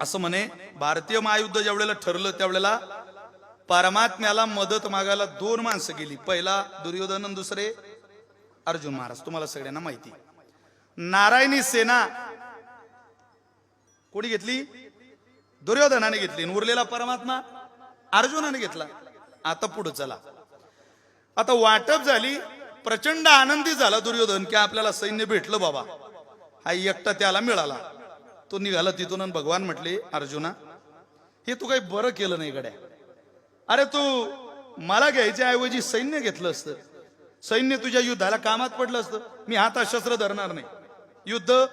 असं म्हणे भारतीय महायुद्ध ज्यावेळेला ठरलं त्यावेळेला परमात्म्याला मदत मागायला दोन माणसं गेली. पहिला दुर्योधन दुसरे अर्जुन महाराज. तुम्हाला सगळ्यांना माहिती. नारायणी सेना कोणी घेतली? दुर्योधनाने घेतली. आणि उरलेला परमात्मा अर्जुनाने घेतला. आता पुढे चला. आता वाटप झाली प्रचंड आनंदी झाला दुर्योधन की आपल्याला सैन्य भेटलं बाबा. हा एकटा त्याला मिळाला. तो निघाला तिथून आणि भगवान म्हटले अर्जुना हे तू काही बरं केलं नाही गड्या. अरे तू मला घ्यायच्या ऐवजी सैन्य घेतलं असतं. सैन्य तुझ्या युद्धाला कामात पडलं असतं. मी हातात शस्त्र धरणार नाही. युद्ध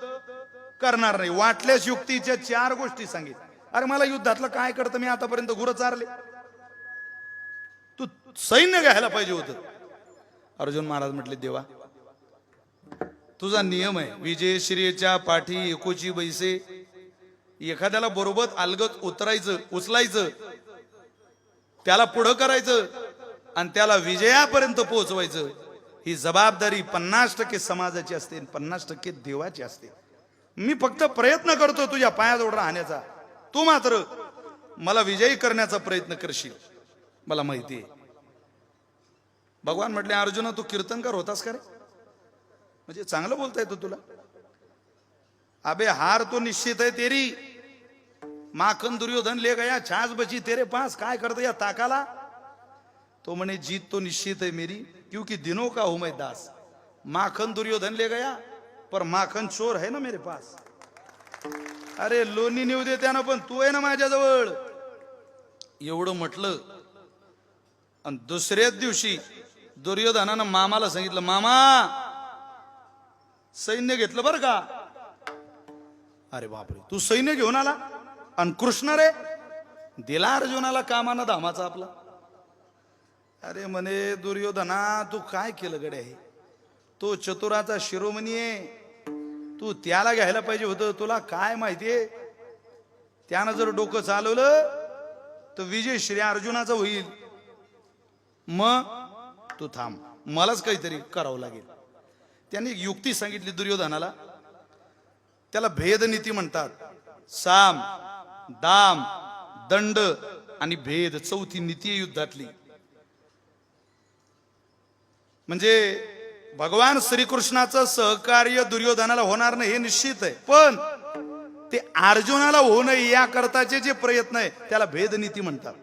करणार नाही. वाटल्यास युक्तीच्या चार गोष्टी सांगित अरे मला युद्धातलं काय करतं मी आतापर्यंत गुरं चारले. तू सैन्य घ्यायला पाहिजे होतं. अर्जुन महाराज म्हटले देवा तुझा नियम आहे. विजय श्रीच्या पाठी एकोची बैसे एखाद्याला बरोबर अलगत उतरायचं उचलायचं त्याला पुढं करायचं आणि त्याला विजयापर्यंत पोहोचवायचं ही जबाबदारी पन्नास टक्के समाजाची असते आणि पन्नास टक्के देवाची असते. मी फक्त प्रयत्न करतो तुझ्या पायाजवळ राहण्याचा. तू मात्र मला विजयी करण्याचा प्रयत्न करशील. मला माहिती आहे. भगवान म्हटले अर्जुना तू कीर्तनकार होतास का रे? म्हणजे चांगलं बोलता येतो तुला. अबे हार तो निश्चित आहे तेरी. माखन दुर्योधन ले गया छाछ बची तेरे पास काय करते या ताकाला? तो म्हणे जीत तो निश्चित है मेरी क्योंकि दिनों का हूं मैं दास। माखन दुर्योधन ले गया पर माखन चोर है ना मेरे पास। अरे लोणी नेऊ दे त्यानं पण तू आहे ना माझ्याजवळ। एवढं म्हटलं आणि दुसऱ्याच दिवशी दुर्योधनानं मामाला सांगितलं मामा सैन्य घेतलं बरं का? अरे बापरे तू सैन्य घेऊन आला? आणि कृष्ण रे दिला अर्जुनाला कामाना धामाचा आपला. अरे म्हणे दुर्योधना तू काय केलं गडे आहे तो चतुराचा शिरोमणी आहे. तू त्याला घ्यायला पाहिजे होतं तुला काय माहितीये? त्यानं जर डोकं चालवलं तर विजय श्री अर्जुनाचा होईल. मग तू थांब. मलाच काहीतरी करावं लागेल. त्यांनी एक युक्ती सांगितली दुर्योधनाला. त्याला भेदनीती म्हणतात. साम दाम दंड आणि भेद चौथी नीती युद्धातली. म्हणजे भगवान श्रीकृष्णाचं सहकार्य दुर्योधनाला होणार नाही हे निश्चित आहे. पण ते अर्जुनाला होऊ नये याकरताचे जे प्रयत्न आहे त्याला भेदनीती म्हणतात.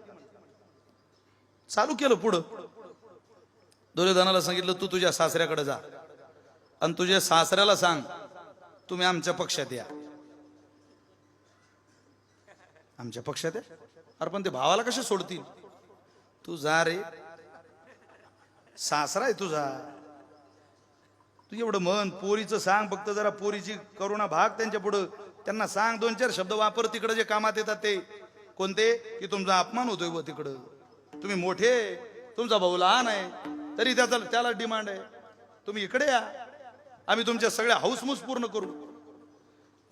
चालू केलं पुढं. दुर्योधनाला सांगितलं तू तुझ्या सासऱ्याकडे जा आणि तुझ्या सासऱ्याला सांग तुम्ही आमच्या पक्षात या. आमच्या पक्षात आहे. अरे पण ते भावाला कसे सोडतील? तू जा रे. सासरा आहे तुझा. तू एवढं म्हण पोरीचं सांग फक्त जरा पोरीची करुणा भाग त्यांच्या पुढं. त्यांना सांग दोन चार शब्द वापर तिकडं जे कामात येतात ते. कोणते? की तुमचा अपमान होतोय व तिकडं. तुम्ही मोठे तुमचा भाऊ लहान आहे. तरी त्याचा त्याला डिमांड आहे. तुम्ही इकडे या. आम्ही तुमच्या सगळ्या हाऊसमूस पूर्ण करू.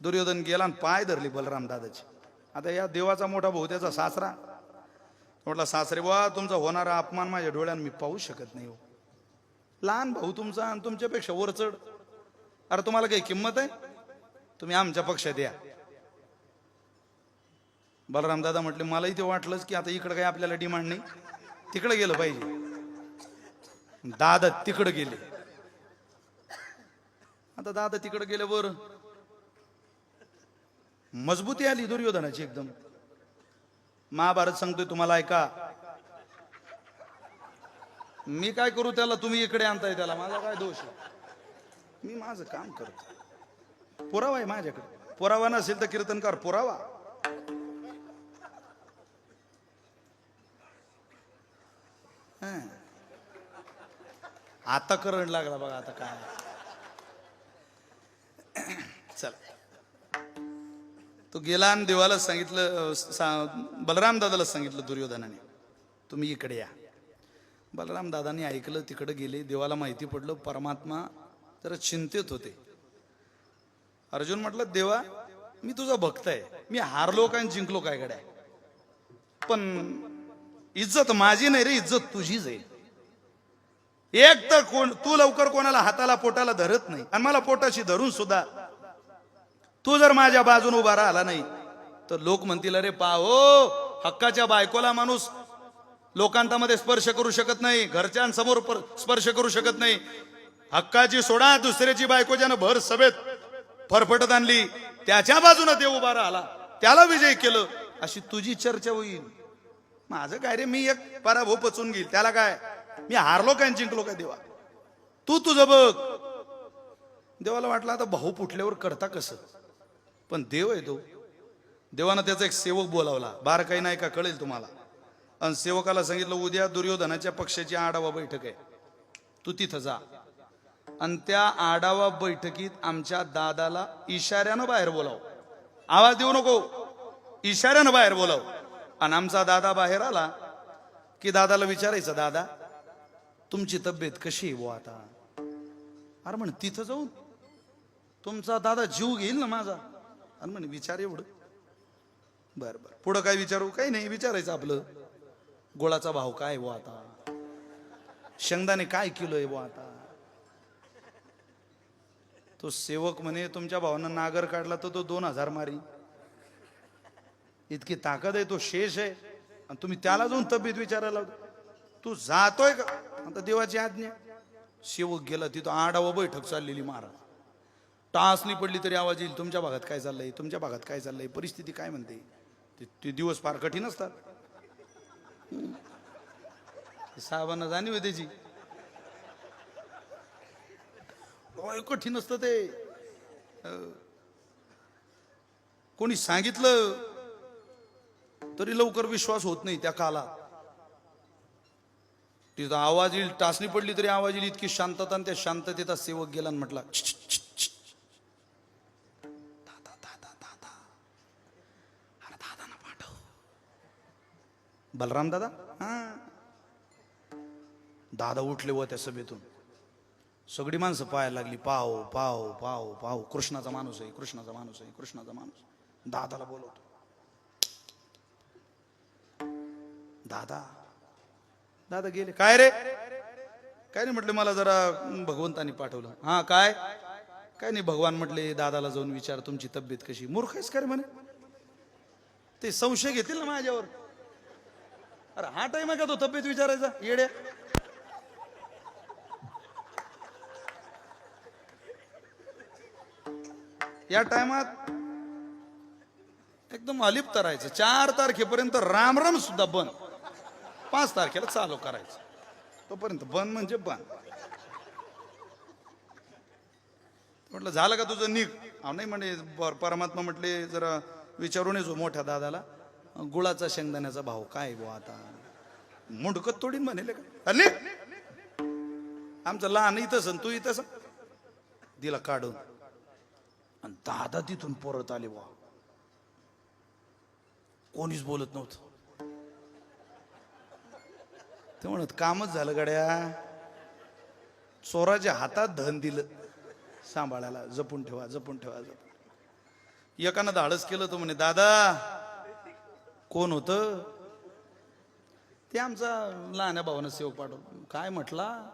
दुर्योधन गेला आणि पाय धरली बलराम दादाची. आता या देवाचा मोठा भाऊ त्याचा सासरा. म्हटला सासरे बुवा तुमचा होणारा अपमान माझ्या डोळ्यानं मी पाहू शकत नाही हो. लहान भाऊ तुमचा आणि तुमच्यापेक्षा वरचढ. अरे तुम्हाला काही किंमत आहे? तुम्ही आमच्या पक्षात या. बलराम दादा म्हटले मलाही ते वाटलंच की आता इकडं काही आपल्याला डिमांड नाही. तिकडं गेलं पाहिजे. दादा तिकडं गेले. आता दादा तिकडं गेल्यावर मजबूती आली दुर्योधनाची एकदम. महाभारत सांगतोय तुम्हाला ऐका. मी काय करू त्याला? तुम्ही इकडे आणताय त्याला. माझा काय दोष आहे? मी माझं काम करतो. पुरावा आहे माझ्याकडे. पुरावा नसेल तर कीर्तनकार पुरावा. हं. आता करंट लागला बघा आता काय. चला. तो गेला आणि देवाला सांगितलं सा- बलराम दादाला सांगितलं दुर्योधनाने तुम्ही इकडे या. बलराम दादाने ऐकलं तिकडे गेले देवाला माहिती पडलं परमात्मा जरा चिंतेत होते. अर्जुन म्हटलं देवा मी तुझा भक्त आहे. मी हारलो काय आणि जिंकलो काय गड्या? पण इज्जत माझी नाही रे इज्जत तुझीच आहे. एक तर कोण तू लवकर कोणाला हाताला पोटाला धरत नाही आणि मला पोटाशी धरून सुद्धा तू जर माझ्या बाजून उभा राहिला नाही तर लोक म्हणतील अरे पा हो हक्काच्या बायकोला माणूस लोकांतामध्ये स्पर्श करू शकत नाही घरच्यांसमोर पर- स्पर्श करू शकत नाही. हक्काची सोडा दुसऱ्याची बायको ज्यानं भर सभेत फरफटत आणली त्याच्या बाजूने देव उभा राहिला त्याला विजय केलं अशी तुझी चर्चा होईल. माझं काय रे मी एक पराभव पचून घेईल त्याला काय? मी हारलो काय जिंकलो काय देवा? तू तुझं बघ. देवाला वाटलं आता भाऊ फुटल्यावर करता कसं? पण देव आहे तो. देवानं त्याचा एक सेवक बोलावला. बार काही नाही का कळेल तुम्हाला? आणि सेवकाला सांगितलं उद्या दुर्योधनाच्या पक्षाची आढावा बैठक आहे. तू तिथं जा. आणि त्या आढावा बैठकीत आमच्या दादाला इशाऱ्यानं बाहेर बोलाव. आवाज देऊ नको. इशाऱ्यानं बाहेर बोलाव. आणि आमचा दादा बाहेर आला की दादाला विचारायचं दादा तुमची तब्येत कशी आहे वो आता? अरे म्हण तिथं जाऊन तुमचा दादा जीव घेईल ना माझा. आणि म्हणे विचार एवढं. बर बर. पुढं काय विचारू? काही नाही विचारायचं आपलं. गोळाचा भाव काय बुवा आता? शेंगदाणे काय किलो आहे बुवा आता? तो सेवक म्हणे तुमच्या भावानं नागर काढला तर तो दोन हजार मारी. इतकी ताकद आहे तो शेष आहे. आणि तुम्ही त्याला जाऊन तब्येत विचारायला तू जातोय का? आता देवाची आज्ञा. सेवक गेला तिथं आढावा बैठक चाललेली महाराज. टासली पडली तरी आवाज येईल. तुमच्या भागात काय चाललंय? तुमच्या भागात काय चाललंय? परिस्थिती काय म्हणते? ते- ते दिवस फार कठीण असतात. साहेबांना जाणीव आहे त्याची. कठीण असतं ते. कोणी सांगितलं तरी लवकर विश्वास होत नाही त्या काळात तिथं आवाज येईल टाचणी पडली तरी आवाज येईल इतकी शांतता आणि त्या शांततेचा सेवक गेला आणि म्हटला बलराम दादा? हा. दादा उठले व त्या सभेतून. सगळी माणसं पाहायला लागली पाहो पाहो पाव पाहो कृष्णाचा माणूस आहे कृष्णाचा माणूस आहे कृष्णाचा माणूस. दादाला बोलवतो. दादा दादा गेले. काय रे? काय नाही म्हटले मला जरा भगवंतानी पाठवलं. हा काय? काय नाही भगवान म्हटले दादाला जाऊन विचार तुमची तब्येत कशी? मूर्ख आहेस काय म्हणे? ते संशय घेतील ना माझ्यावर? अरे हा टाइम आहे का तो? तब्येत विचारायचा? येड्या या टायमात एकदम अलिप्त राहायचं. चार तारखेपर्यंत रामराम सुद्धा बंद. पाच तारखेला चालू करायचं. तोपर्यंत बंद म्हणजे बंद. म्हटलं झालं का तुझं निघ? अहो नाही म्हणे बर- परमात्मा म्हटले जरा विचारून येतो हो मोठ्या दादाला. गुळाचा शेंगदाण्याचा भाव काय बुवा आता? मुंडकत तोडीन म्हणेल का? अरे आमचं लहान इथं आणि तू इथं दिला काढून. आणि दादा तिथून परत आले बा कोणीच बोलत नव्हतं. ते म्हणत कामच झालं गड्या. चोराच्या हातात धन दिलं. सांभाळायला. जपून ठेवा जपून ठेवा जपून. एकानं धाडस केलं तो म्हणे दादा कोण होत? ते आमचा लहान्या भावानं सेवक पाठव. काय म्हटला?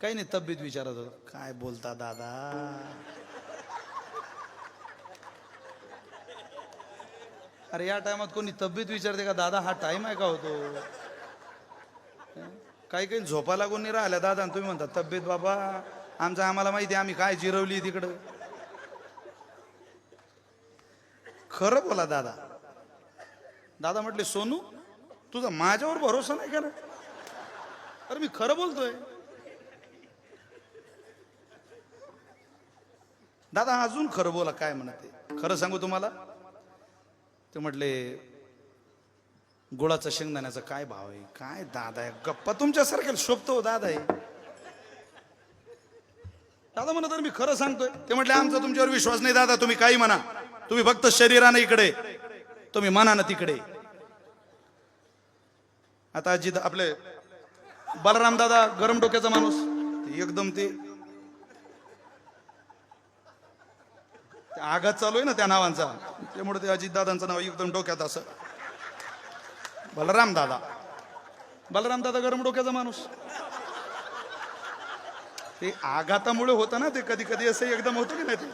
काही नाही तब्येत विचारत होता. काय बोलता दादा? अरे या टायमात कोणी तब्येत विचारते का? दादा हा टाइम आहे का होतो? काही काही झोपायला कोणी राहिल्या दादा. आणि तुम्ही म्हणता तब्येत बाबा आमचं आम्हाला माहिती आहे आम्ही काय जिरवली तिकडं? खरं बोला दादा. दादा म्हटले सोनू तुझा माझ्यावर भरोसा नाही का अरे मी खरं बोलतोय. दादा अजून खरं बोला काय म्हणते? खरं सांगू तुम्हाला? ते म्हटले गुळाचा शेंगदाण्याचा काय भाव आहे? काय दादा आहे? गप्पा तुमच्यासारख्या शोभतो दादा आहे. दादा म्हणा तर मी खरं सांगतोय. ते म्हटले आमचा तुमच्यावर विश्वास नाही दादा तुम्ही काही म्हणा. तुम्ही फक्त शरीरानं इकडे. तुम्ही मनानं तिकडे. आता आजी आपले बलराम दादा गरम डोक्याचा माणूस. एकदम ते आघात चालू आहे ना त्या नावांचा. त्यामुळे ते अजित दादांचं नाव एकदम डोक्यात असं. बलराम दादा. बलराम दादा गरम डोक्याचा माणूस. ते आघातामुळे होतं ना ते कधी कधी असं एकदम होतं की नाही ते?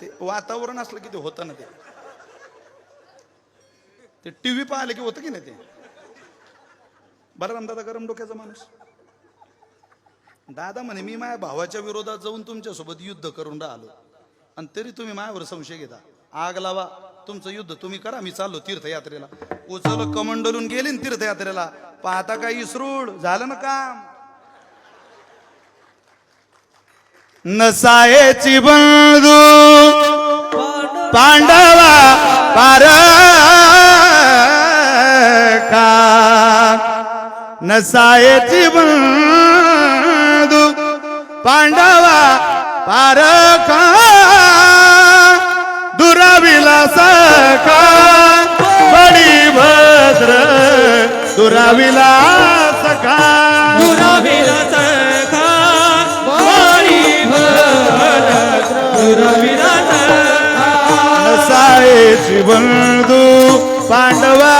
ते वातावरण असलं की ते होतं ना ते. ते टीव्ही पाहिलं की होतं की नाही ते? बरं दादा गरम डोक्याचा माणूस. दादा म्हणे मी माझ्या भावाच्या विरोधात जाऊन तुमच्यासोबत युद्ध करून राहिलो. आणि तरी तुम्ही माझ्यावर संशय घेता. आग लावा. तुमचं युद्ध तुम्ही करा. मी चाललो तीर्थयात्रेला. उचल कमंडलून गेली ना तीर्थयात्रेला. पाहता काय इसरूड? झालं ना काम. नसायची बंधू. पांडवा पारा नसायची बंधू पांडवा पार का दुराविलास का बडी भद्र दुराविलास का नसायची बंधू पांडवा